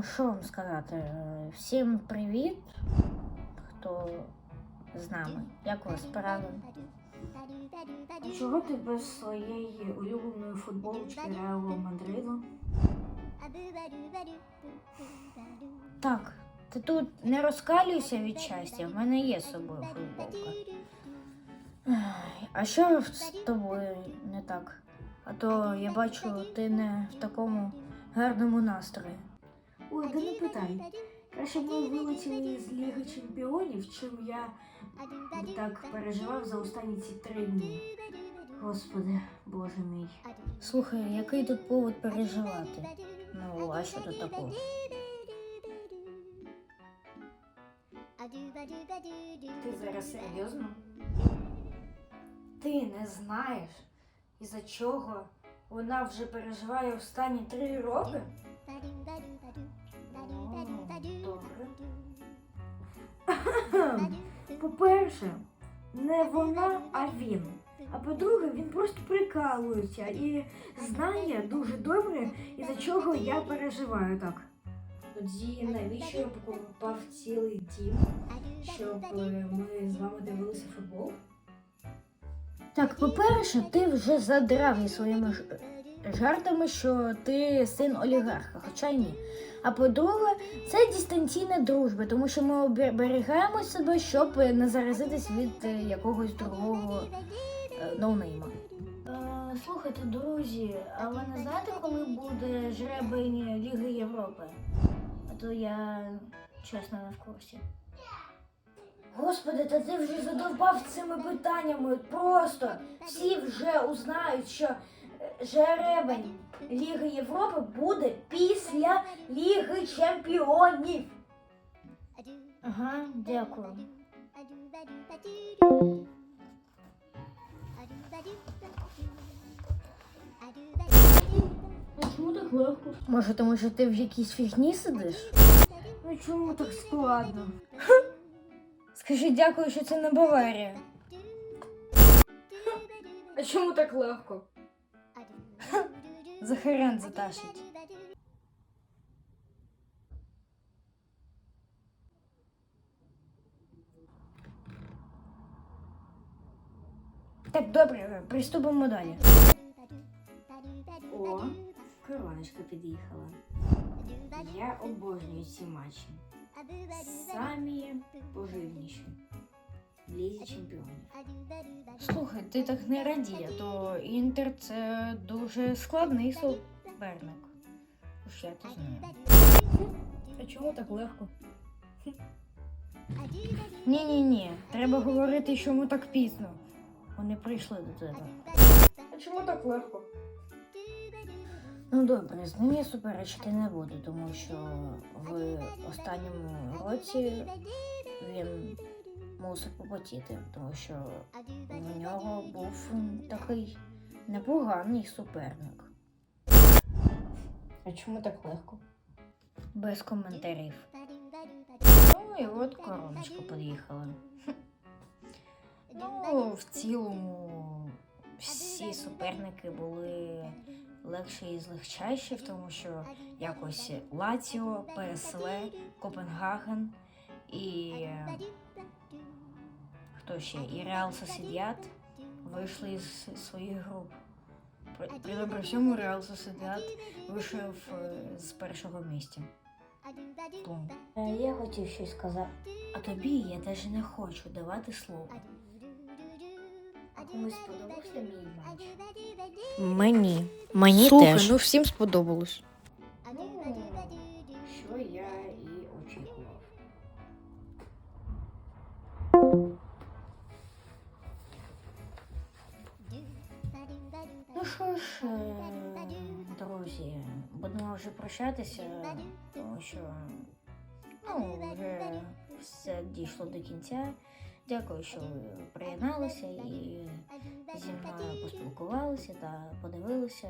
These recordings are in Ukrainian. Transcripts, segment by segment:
Ну, що вам сказати? Е, Всім привіт, хто з нами. Як у вас справи? Чого ти без своєї улюбленої футболочки Реалу Мадриду? Так, ти тут не розкалюйся від щастя, в мене є з собою футболка. А що з тобою не так? А то я бачу, ти не в такому гарному настрої. Ой, да не питай. Краще б ми вилетіли з Ліги Чемпіонів, чим я так переживав за останні ці три дні. Господи, боже мій. Слухай, який тут повод переживати? Ну, а що тут такого? Ти зараз серйозно? Ти не знаєш, із-за чого вона вже переживає останні три роки? По-перше, не вона, а він. А по-друге, він просто прикалується і знає дуже добре, із-за чого я переживаю так. Тоді навіщо я покупав цілий дім, щоб е, ми з вами дивилися футбол? Так, по-перше, ти вже задрав зі своїми ж- жартами, що ти син олігарха, хоча ні. А по-друге, це дистанційна дружба, тому що ми оберігаємо себе, щоб не заразитись від е, якогось другого е, ноунейма. Е, слухайте, друзі, а ви не знаєте, коли буде жребень Ліги Європи? А то я чесно не в курсі. Господи, та ти вже задовбав цими питаннями. Просто всі вже узнають, що жеребень Ліги Європи буде після Ліги Чемпіонів. Ага, дякую. Чому так легко? Може, тому що ти в якійсь фігні сидиш? Ну чому так складно? Скажи дякую, що це не Баварія. А чому так легко? Захарян затащить. Так, добре, приступимо далі. О, короночка під'їхала. Я обожнюю ці матчі. Самі поживніші. В Лізі чемпіонів. Слухай, ти так не радій, а то Інтер це дуже складний суперник. Уж я то знаю. А чому так легко? Ні, ні, ні. Треба говорити, чому так пізно. Вони прийшли до тебе. А чому так легко? Ну добре, з ним я суперечити не буду, тому що в останньому році він мусив попотіти, тому що у нього був такий непоганий суперник. А чому так легко? Без коментарів. Ну і от короночка під'їхала. Ну, в цілому всі суперники були легші і злегчайші, тому що якось Лаціо, ПСВ, Копенгаген і хто ще? І Реал Сосідіат вийшли з своїх груп. При, при, при всьому Реал Сосідіат вийшов е, з першого місця. Бум. Е, Я хотів щось сказати, а тобі я навіть не хочу давати слово. Комусь сподобався мій матч? Мені. Мені Слухай, теж. ну всім сподобалось. Що ж, е, друзі, будемо вже прощатися, тому що ну, вже все дійшло до кінця. Дякую, що ви приєдналися і зі мною поспілкувалися та подивилися,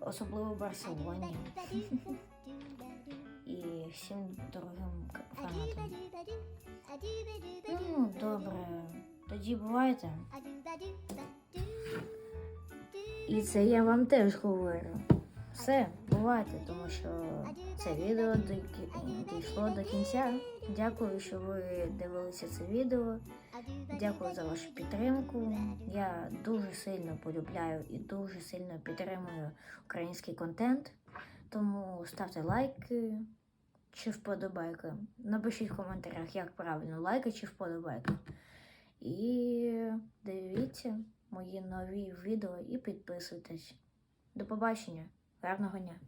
особливо в Барселоні і всім дорогим фанатам. Ну, добре, тоді бувайте. І це я вам теж говорю. Все, бувайте, тому що це відео дійшло до кінця. Дякую, що ви дивилися це відео. Дякую за вашу підтримку. Я дуже сильно полюбляю і дуже сильно підтримую український контент. Тому ставте лайки чи вподобайки. Напишіть в коментарях, як правильно, лайки чи вподобайки. І дивіться мої нові відео і підписуйтесь. До побачення. Гарного дня!